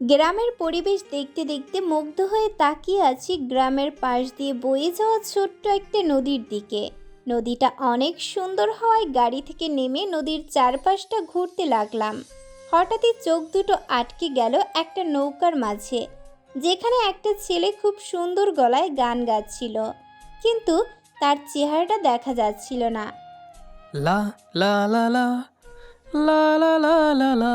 গ্রামের পরিবেশ দেখতে দেখতে মুগ্ধ হয়ে তাকিয়ে আছি গ্রামের পাশ দিয়ে বয়ে যাওয়া ছোট্ট একটা নদীর দিকে। নদীটা অনেক সুন্দর হওয়ায় গাড়ি থেকে নেমে নদীর চারপাশটা ঘুরতে লাগলাম। হঠাৎই চোখ দুটো আটকে গেল একটা নৌকার মাঝে, যেখানে একটা ছেলে খুব সুন্দর গলায় গান গাচ্ছিল, কিন্তু তার চেহারাটা দেখা যাচ্ছিল না। লা লা লা লা লা লা লা লা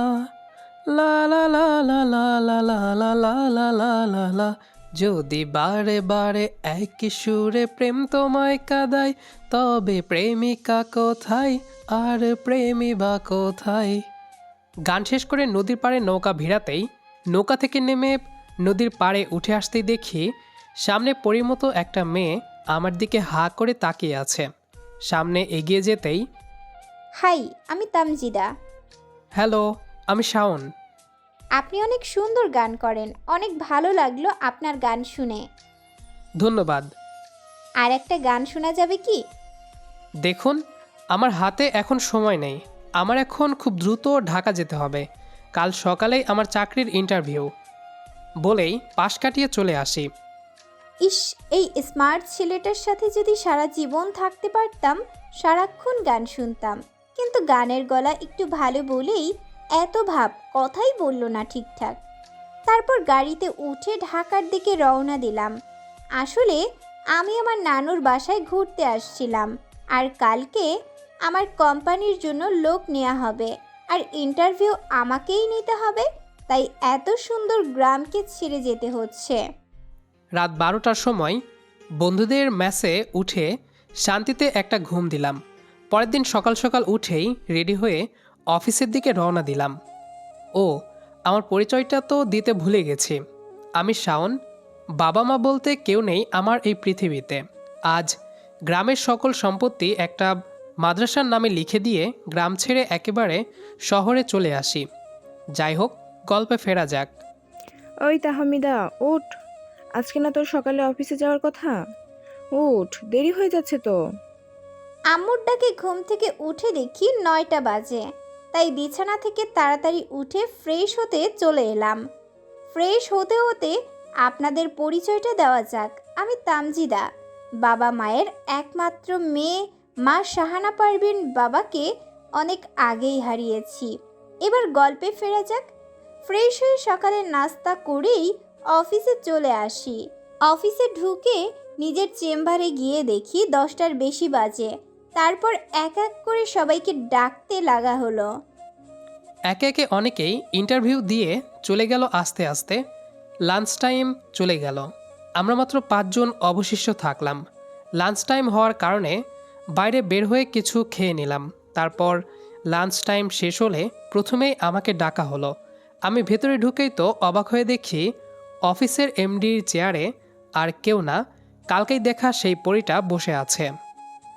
যদি বারে বারে একই সুরে প্রেম তোমায় কাদায় তবে প্রেমিকা কোথায় আর প্রেমী বা কোথায় গান শেষ করে নদীর পাড়ে নৌকা ভিড়াতেই নৌকা থেকে নেমে নদীর পাড়ে উঠে আসতেই দেখি সামনে পরিমতো একটা মেয়ে আমার দিকে হা করে তাকিয়ে আছে সামনে এগিয়ে যেতেই হাই আমি তামজিদা হ্যালো আমি শাওন। আপনি অনেক সুন্দর গান করেন। অনেক ভালো লাগল আপনার গান শুনে। ধন্যবাদ। আর একটা গান শোনা যাবে কি? দেখুন আমার হাতে এখন সময় নেই। আমার এখন খুব দ্রুত ঢাকা যেতে হবে। কাল সকালেই আমার চাকরির ইন্টারভিউ। বলেই পাশ কাটিয়ে চলে আসি। ইস এই স্মার্ট ছেলেটার সাথে যদি সারা জীবন থাকতে পারতাম সারাক্ষণ গান শুনতাম। কিন্তু গানের গলা একটু ভালো বলেই এত ভাব, কথাই বলল না ঠিকঠাক। তারপর গাড়িতে উঠে ঢাকার দিকে রওনা দিলাম। আসলে আমি আমার নানুর বাসায় ঘুরতে আসছিলাম আর কালকে আমার কোম্পানির জন্য লোক নেওয়া হবে আর ইন্টারভিউ আমাকেই নিতে হবে, তাই এত সুন্দর গ্রামকে ছেড়ে যেতে হচ্ছে। রাত বারোটার সময় বন্ধুদের ম্যাচে উঠে শান্তিতে একটা ঘুম দিলাম। পরের দিন সকাল সকাল উঠেই রেডি হয়ে অফিসের দিকে রওনা দিলাম। ও আমার পরিচয়টা তো দিতে ভুলে গেছি। আমি শাওন বাবা মা বলতে কেউ নেই আমার এই পৃথিবীতে। আজ গ্রামের সকল সম্পত্তি একটা মাদ্রাসার নামে লিখে দিয়ে গ্রাম ছেড়ে একেবারে শহরে চলে আসি। যাই হোক গল্পে ফেরা যাক। ওই তাহমিদা উঠ। আজকে না তোর সকালে অফিসে যাওয়ার কথা? উঠ দেরি হয়ে যাচ্ছে তো। আম্মুর ডাকে ঘুম থেকে উঠে দেখি নয়টা বাজে। তাই বিছানা থেকে তাড়াতাড়ি উঠে ফ্রেশ হতে চলে এলাম। ফ্রেশ হতে হতে আপনাদের পরিচয়টা দেওয়া যাক। আমি তামজিদা, বাবা মায়ের একমাত্র মেয়ে মা শাহানা পারবিন বাবাকে অনেক আগেই হারিয়েছি। এবার গল্পে ফেরা যাক। ফ্রেশ হয়ে সকালে নাস্তা করেই অফিসে চলে আসি। অফিসে ঢুকে নিজের চেম্বারে গিয়ে দেখি দশটার বেশি বাজে। তারপর এক এক করে সবাইকে ডাকতে লাগা হলো। একে একে অনেকেই ইন্টারভিউ দিয়ে চলে গেল আস্তে আস্তে। লাঞ্চ টাইম চলে গেল। আমরা মাত্র পাঁচজন অবশিষ্ট থাকলাম। লাঞ্চ টাইম হওয়ার কারণে বাইরে বের হয়ে কিছু খেয়ে নিলাম। তারপর লাঞ্চ টাইম শেষ হলে প্রথমেই আমাকে ডাকা হলো। আমি ভেতরে ঢুকেই তো অবাক হয়ে দেখি অফিসের এমডির চেয়ারে আর কেউ না, কালকেই দেখা সেই পরিটা বসে আছে।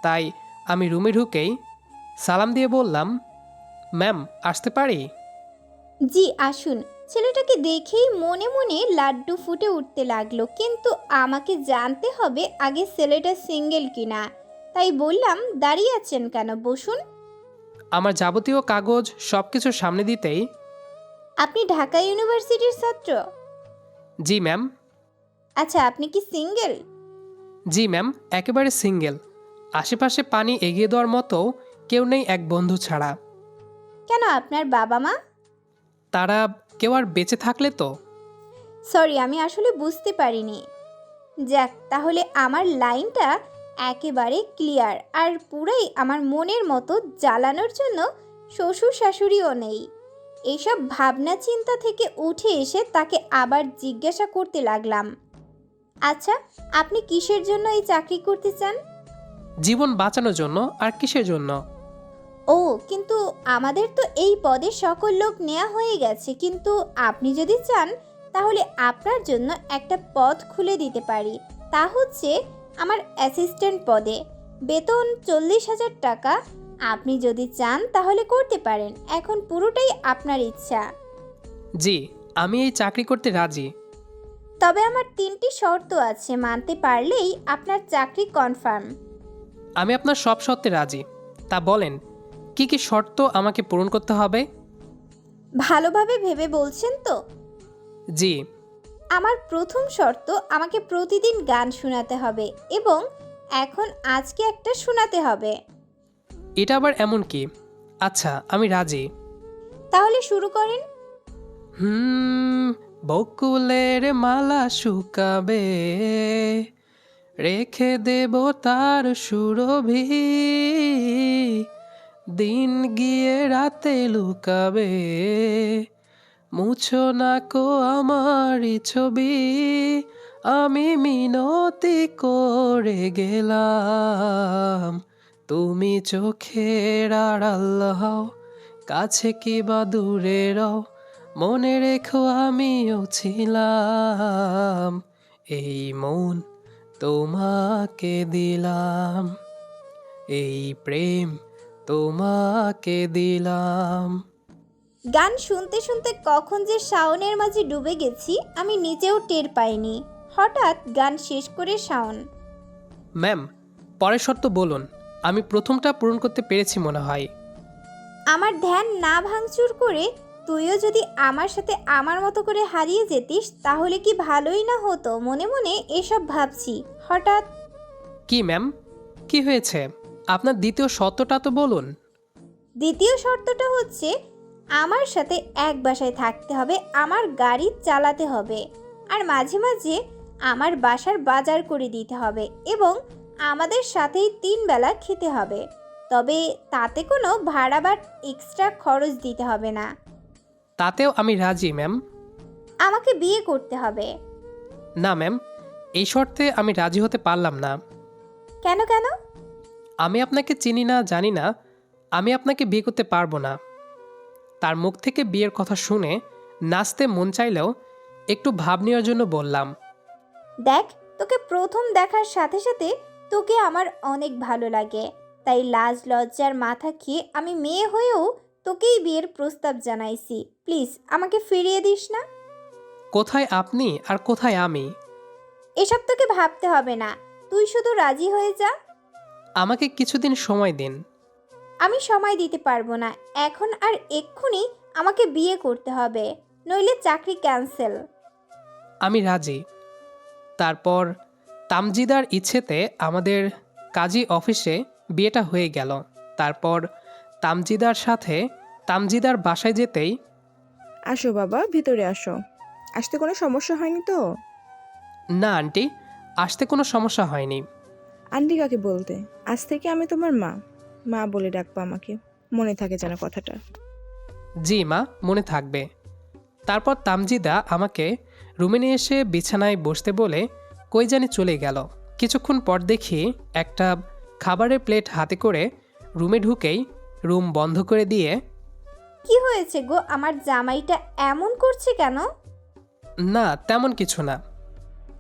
তাই আমি রুমে ঢুকেই সালাম দিয়ে বললাম ম্যাম আসতে পারি? জি আসুন। ছেলেটাকে দেখেই মনে মনে লাড্ডু ফুটে উঠতে লাগল কিন্তু আমাকে জানতে হবে আগে ছেলেটা সিঙ্গেল কিনা। তাই বললাম দাঁড়িয়ে আছেন কেন? বসুন। আমার যাবতীয় কাগজ সব কিছু সামনে দিতেই আপনি ঢাকা ইউনিভার্সিটির ছাত্র? জি ম্যাম। আচ্ছা আপনি কি সিঙ্গেল? জি ম্যাম একেবারে সিঙ্গেল। আশেপাশে পানি এগিয়ে দেওয়ার মতো কেউ নেই এক বন্ধু ছাড়া। কেন আপনার বাবা মা? তারা কেউ আর বেঁচে থাকলে তো? সরি আমি আসলে বুঝতে পারিনি। যাক তাহলে আমার লাইনটা একেবারে ক্লিয়ার আর পুরাই আমার মনের মতো জ্বালানোর জন্য শ্বশুর শাশুড়িও নেই। এইসব ভাবনা চিন্তা থেকে উঠে এসে তাকে আবার জিজ্ঞাসা করতে লাগলাম। আচ্ছা আপনি কিসের জন্য এই চাকরি করতে চান? জীবন বাঁচানোর জন্য আর কিসের জন্য? ও কিন্তু আমাদের তো এই পদে সকল লোক নেওয়া হয়ে গেছে কিন্তু আপনি যদি চান তাহলে আপনার জন্য একটা পদ খুলে দিতে পারি। তা হচ্ছে আমার অ্যাসিস্ট্যান্ট পদে। বেতন চল্লিশ হাজার টাকা। আপনি যদি চান তাহলে করতে পারেন। এখন পুরোটাই আপনার ইচ্ছা। জি আমি এই চাকরি করতে রাজি। তবে আমার তিনটি শর্ত আছে মানতে পারলেই আপনার চাকরি কনফার্ম আমি আপনার সব সত্ত্বে রাজি। তা বলেন কি কি শর্ত আমাকে পূরণ করতে হবে? ভালোভাবে ভেবে বলছেন তো? জি। আমার প্রথম শর্ত আমাকে প্রতিদিন গান শোনাতে হবে এবং এখন আজকে একটা শোনাতে হবে। এটা আবার এমন কি? আচ্ছা আমি রাজি। তাহলে শুরু করেন। হুম বকুলের মালা শুকাবে। রেখে দেব তার সুরভি। দিন গিয়ে রাতে লুকাবে। মুছো না কো আমারই ছবি। আমি মিনতি করে গেলাম। তুমি চোখের আড়াল হও, কাছে কি বা দূরে রও। মনে রেখো আমিও ছিলাম। এই মন তোমাকে দিলাম এই প্রেম তোমাকে দিলাম। গান শুনতে শুনতে কখন যে শাওনের মাঝে ডুবে গেছি আমি নিজেও টের পাইনি। হঠাৎ গান শেষ করে শাওন। ম্যাম পরের শর্ত বলুন আমি প্রথমটা পূরণ করতে পেরেছি মনে হয়। আমার ধ্যান না ভাঙচুর করে তুইও যদি আমার সাথে আমার মতো করে হারিয়ে যেতিস তাহলে কি ভালোই না হতো? মনে মনে এসব ভাবছি। হঠাৎ কি ম্যাম? কি হয়েছে? আপনার দ্বিতীয় শর্তটা তো বলুন। দ্বিতীয় শর্তটা হচ্ছে আমার সাথে এক বাসায় থাকতে হবে আমার গাড়ি চালাতে হবে। আর মাঝে মাঝে আমার বাসার বাজার করে দিতে হবে এবং আমাদের সাথেই তিন বেলা খেতে হবে। তবে তাতে কোনো ভাড়া বা এক্সট্রা খরচ দিতে হবে না। তাতেও আমি রাজি ম্যাম। আমাকে বিয়ে করতে হবে। না ম্যাম এই শর্তে আমি রাজি হতে পারলাম না। কেন কেন? আমি আপনাকে চিনি না জানি না আমি আপনাকে বিয়ে করতে পারব না। তার মুখ থেকে বিয়ের কথা শুনে নাচতে মন চাইলেও একটু ভাব নেওয়ার জন্য বললাম। দেখ তোকে প্রথম দেখার সাথে সাথে তোকে আমার অনেক ভালো লাগে। তাই লাজ লজ্জার মাথা খেয়ে আমি মেয়ে হয়েও তোকেই বিয়ের প্রস্তাব জানাইছি। প্লিজ আমাকে ফিরিয়ে দিস না। কোথায় আপনি আর কোথায় আমি? এসব তোকে ভাবতে হবে না। তুই শুধু রাজি হয়ে যা। আমাকে কিছুদিন সময় দিন। আমি সময় দিতে পারব না। এখন আর এক্ষুনি আমাকে বিয়ে করতে হবে। নইলে চাকরি ক্যান্সেল। আমি রাজি। তারপর তামজিদার ইচ্ছেতে আমাদের কাজী অফিসে বিয়েটা হয়ে গেল। তারপর তামজিদার সাথে তামজিদার বাসায় যেতেই আসো বাবা ভিতরে আসো। আসতে কোনো সমস্যা হয়নি তো? না আন্টি আসতে কোনো সমস্যা হয়নি। আন্টি কাকে বলতে? আজ থেকে আমি তোমার মা। মা বলে ডাকবো আমাকে। মনে থাকে যেন কথাটা। জি মা মনে থাকবে। তারপর তামজিদা আমাকে রুমে নিয়ে এসে বিছানায় বসতে বলে কই জানি চলে গেল। কিছুক্ষণ পর দেখি একটা খাবারের প্লেট হাতে করে রুমে ঢুকেই রুম বন্ধ করে দিয়ে কি হয়েছে গো? আমার জামাইটা এমন করছে কেন? না তেমন কিছু না।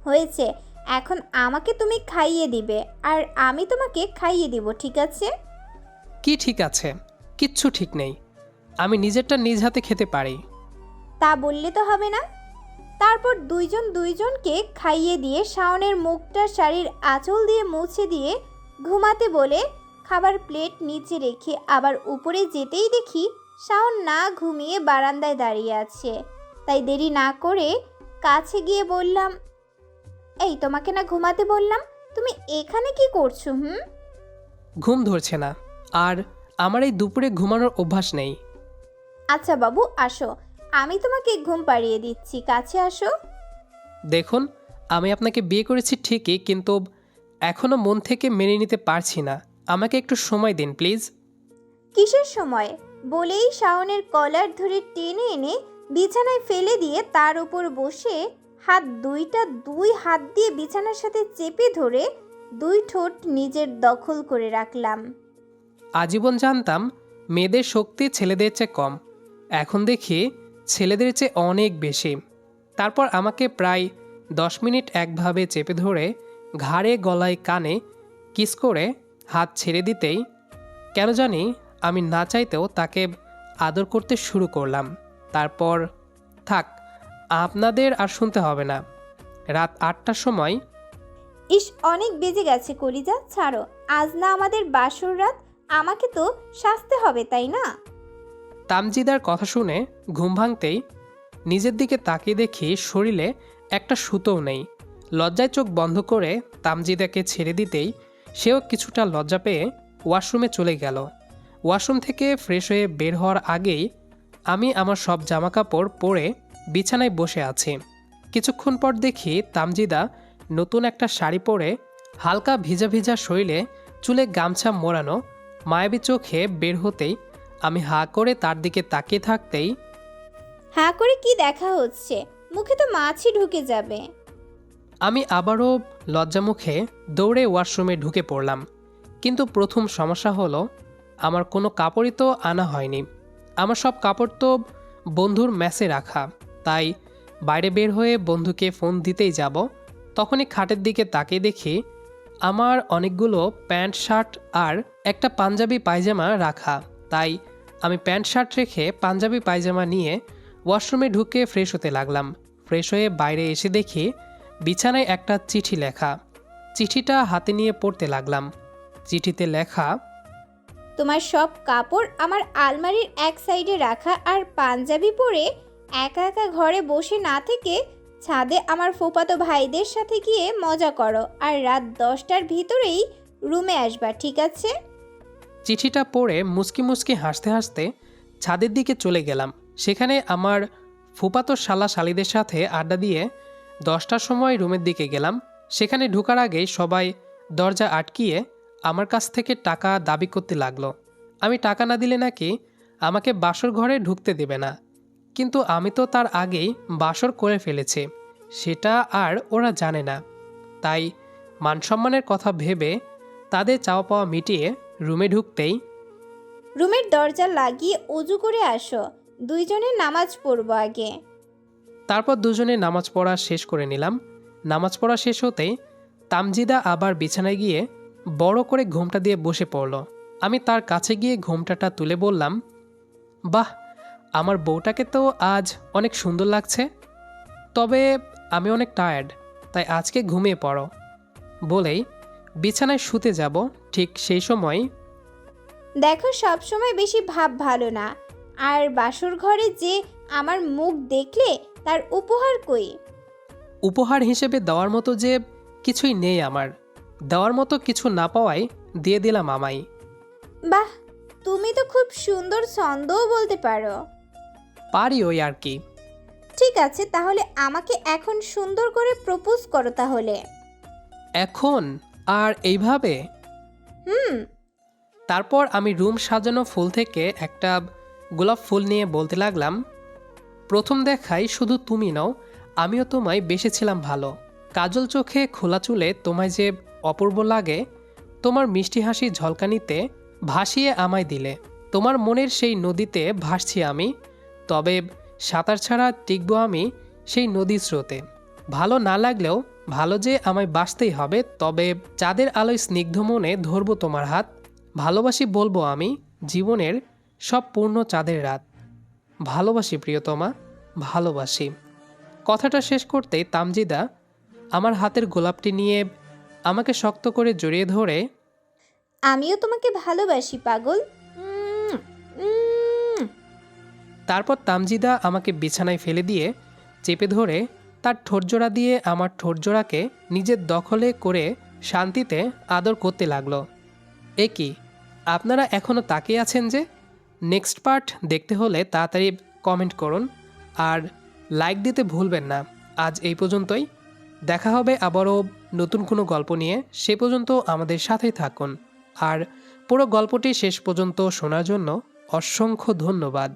হয়েছে। এখন আমাকে তুমি খাইয়ে দিবে আর আমি তোমাকে খাইয়ে দিব ঠিক আছে? কি ঠিক আছে? কিচ্ছু ঠিক নেই। আমি নিজেরটা নিজ হাতে খেতে পারি। তা বললে তো হবে না। তারপর দুইজন দুইজনকে খাইয়ে দিয়ে শাওনের মুখটা শাড়ির আঁচল দিয়ে মুছে দিয়ে ঘুমাতে বলে খাবার প্লেট নিচে রেখে আবার উপরে যেতেই দেখি শাওন না ঘুমিয়ে বারান্দায় দাঁড়িয়ে আছে। তাই দেরি না করে কাছে গিয়ে বললাম এই তোমাকে না ঘুমাতে বললাম তুমি এখানে কি করছ হুম? ঘুম ধরছে না। আর আমার এই দুপুরে ঘুমানোর অভ্যাস নেই। আচ্ছা বাবু আসো। আমি তোমাকে ঘুম পাড়িয়ে দিচ্ছি কাছে আসো। দেখুন আমি আপনাকে বিয়ে করেছি ঠিকই কিন্তু এখনও মন থেকে মেনে নিতে পারছি না। আমাকে একটু সময় দিন প্লিজ। কিসের সময়? বলেই শাওনের কলার ধরে টেনে এনে বিছানায় ফেলে দিয়ে তার উপর বসে হাত দুইটা দুই হাত দিয়ে বিছানার সাথে চেপে ধরে দুই ঠোঁট নিজের দখল করে রাখলাম। আজীবন জানতাম মেয়েদের শক্তি ছেলেদের চেয়ে কম। এখন দেখি ছেলেদের চেয়ে অনেক বেশি। তারপর আমাকে প্রায় দশ মিনিট একভাবে চেপে ধরে ঘাড়ে গলায় কানে কিস করে হাত ছেড়ে দিতেই কেন জানি আমি না চাইতেও তাকে আদর করতে শুরু করলাম। তারপর থাক আপনাদের আর শুনতে হবে না। রাত আটটার সময় ইস অনেক বেজে গেছে কলিজা ছাড়ো। আজ না আমাদের বাসর রাত আমাকে তো সাজতে হবে তাই না? তামজিদার কথা শুনে ঘুম ভাঙতেই নিজের দিকে তাকিয়ে দেখি শরীরে একটা সুতোও নেই। লজ্জায় চোখ বন্ধ করে তামজিদাকে ছেড়ে দিতেই সেও কিছুটা লজ্জা পেয়ে ওয়াশরুমে চলে গেল। ওয়াশরুম থেকে ফ্রেশ হয়ে বের হওয়ার আগেই আমি আমার সব জামাকাপড় পরে বিছানায় বসে আছি। কিছুক্ষণ পর দেখি তামজিদা নতুন একটা শাড়ি পরে হালকা ভিজা ভিজা শরীরে চুলে গামছা মোড়ানো মায়াবী চোখে বের হতেই আমি হা করে তার দিকে তাকিয়ে থাকতেই হা করে কি দেখা হচ্ছে? মুখে তো মাছই ঢুকে যাবে। আমি আবারও লজ্জামুখে দৌড়ে ওয়াশরুমে ঢুকে পড়লাম। কিন্তু প্রথম সমস্যা হলো, আমার কোনো কাপড়ই তো আনা হয়নি। আমার সব কাপড় তো বন্ধুর ম্যাসে রাখা। তাই বাইরে বের হয়ে বন্ধুকে ফোন দিতেই যাব। তখনই খাটের দিকে তাকিয়ে দেখি, আমার অনেকগুলো প্যান্ট, শার্ট আর একটা পাঞ্জাবি পায়জামা রাখা। তাই আমি প্যান্ট, শার্ট রেখে পাঞ্জাবি পায়জামা নিয়ে ওয়াশরুমে ঢুকে ফ্রেশ হতে লাগলাম। ফ্রেশ হয়ে বাইরে এসে দেখি বিছানায় একটা চিঠি লেখা। চিঠিটা হাতে নিয়ে পড়তে লাগলাম। চিঠিতে লেখা তোমার সব কাপড় আমার আলমারির এক সাইডে রাখা আর পাঞ্জাবি পরে একা একা ঘরে বসে না থেকে ছাদে আমার ফোপাতো ভাইদের সাথে গিয়ে মজা করো আর রাত দশটার ভিতরেই রুমে আসবা ঠিক আছে? চিঠিটা পড়ে মুচকি মুচকি হাসতে হাসতে ছাদের দিকে চলে গেলাম। সেখানে আমার ফুপাতো শালা শালিদের সাথে আড্ডা দিয়ে দশটার সময় রুমের দিকে গেলাম। সেখানে ঢোকার আগেই সবাই দরজা আটকিয়ে আমার কাছ থেকে টাকা দাবি করতে লাগল। আমি টাকা না দিলে নাকি আমাকে বাসর ঘরে ঢুকতে দেবে না। কিন্তু আমি তো তার আগেই বাসর করে ফেলেছি। সেটা আর ওরা জানে না। তাই মানসম্মানের কথা ভেবে তাদের চাওয়া পাওয়া মিটিয়ে রুমে ঢুকতেই রুমের দরজা লাগিয়ে অজু করে আসো। দুইজনে নামাজ পড়ব আগে। তারপর দুজনে নামাজ পড়া শেষ করে নিলাম। নামাজ পড়া শেষ হতেই তামজিদা আবার বিছানায় গিয়ে বড় করে ঘুমটা দিয়ে বসে পড়ল। আমি তার কাছে গিয়ে ঘুমটাটা তুলে বললাম, বাহ, আমার বউটাকে তো আজ অনেক সুন্দর লাগছে। তবে আমি অনেক টায়ার্ড তাই আজকে ঘুমিয়ে পড়ো। বলেই বিছানায় শুতে যাব, ঠিক সেই সময় দেখো সবসময় বেশি ভাব ভালো না। আর বাসর ঘরে যে আমার মুখ দেখলে তার উপহার কই? উপহার হিসেবে দেওয়ার মতো যে কিছুই নেই আমার। দেওয়ার মতো কিছু না পাওয়ায় দিয়ে দিলাম আমায়। বাহ তুমি তো খুব সুন্দর ছন্দও বলতে পারো। পারি ওই আর কি। ঠিক আছে তাহলে আমাকে এখন সুন্দর করে প্রপোজ করো তাহলে। এখন? আর এইভাবে? হুম। তারপর আমি রুম সাজানো ফুল থেকে একটা গোলাপ ফুল নিয়ে বলতে লাগলাম প্রথম দেখাই শুধু তুমি নও, আমিও তোমায় বেসেছিলাম ভালো। কাজল চোখে খোলা চুলে তোমায় যে অপূর্ব লাগে, তোমার মিষ্টি হাসি ঝলকানিতে ভাসিয়ে আমায় দিলে। তোমার মনের সেই নদীতে ভাসছি আমি, তবে সাঁতার ছাড়া টিকবো আমি সেই নদীর স্রোতে। ভালো না লাগলেও ভালো যে আমায় বাঁচতেই হবে, তবে চাঁদের আলোয় স্নিগ্ধ মনে ধরবো তোমার হাত। ভালোবাসি বলব আমি জীবনের সব পূর্ণ চাঁদের রাত। ভালোবাসি প্রিয়তমা ভালোবাসি। কথাটা শেষ করতেই তামজিদা আমার হাতের গোলাপটি নিয়ে আমাকে শক্ত করে জড়িয়ে ধরে আমিও তোমাকে ভালোবাসি পাগল। উম, উম। তারপর তামজিদা আমাকে বিছানায় ফেলে দিয়ে চেপে ধরে তার ঠোরজোড়া দিয়ে আমার ঠোঁটজোড়াকে নিজের দখলে করে শান্তিতে আদর করতে লাগল। এ কি আপনারা এখনও তাকিয়ে আছেন যে নেক্সট পার্ট দেখতে হলে তাড়াতাড়ি কমেন্ট করুন। আর লাইক দিতে ভুলবেন না। আজ এই পর্যন্তই। দেখা হবে আবারও নতুন কোনো গল্প নিয়ে। সে পর্যন্ত আমাদের সাথেই থাকুন। আর পুরো গল্পটি শেষ পর্যন্ত শোনার জন্য অসংখ্য ধন্যবাদ।